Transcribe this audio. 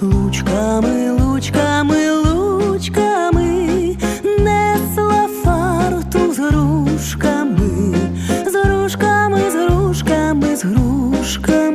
лучками, лучками, лучками, несла фарту з грушками, з грушками, з грушками, з грушками.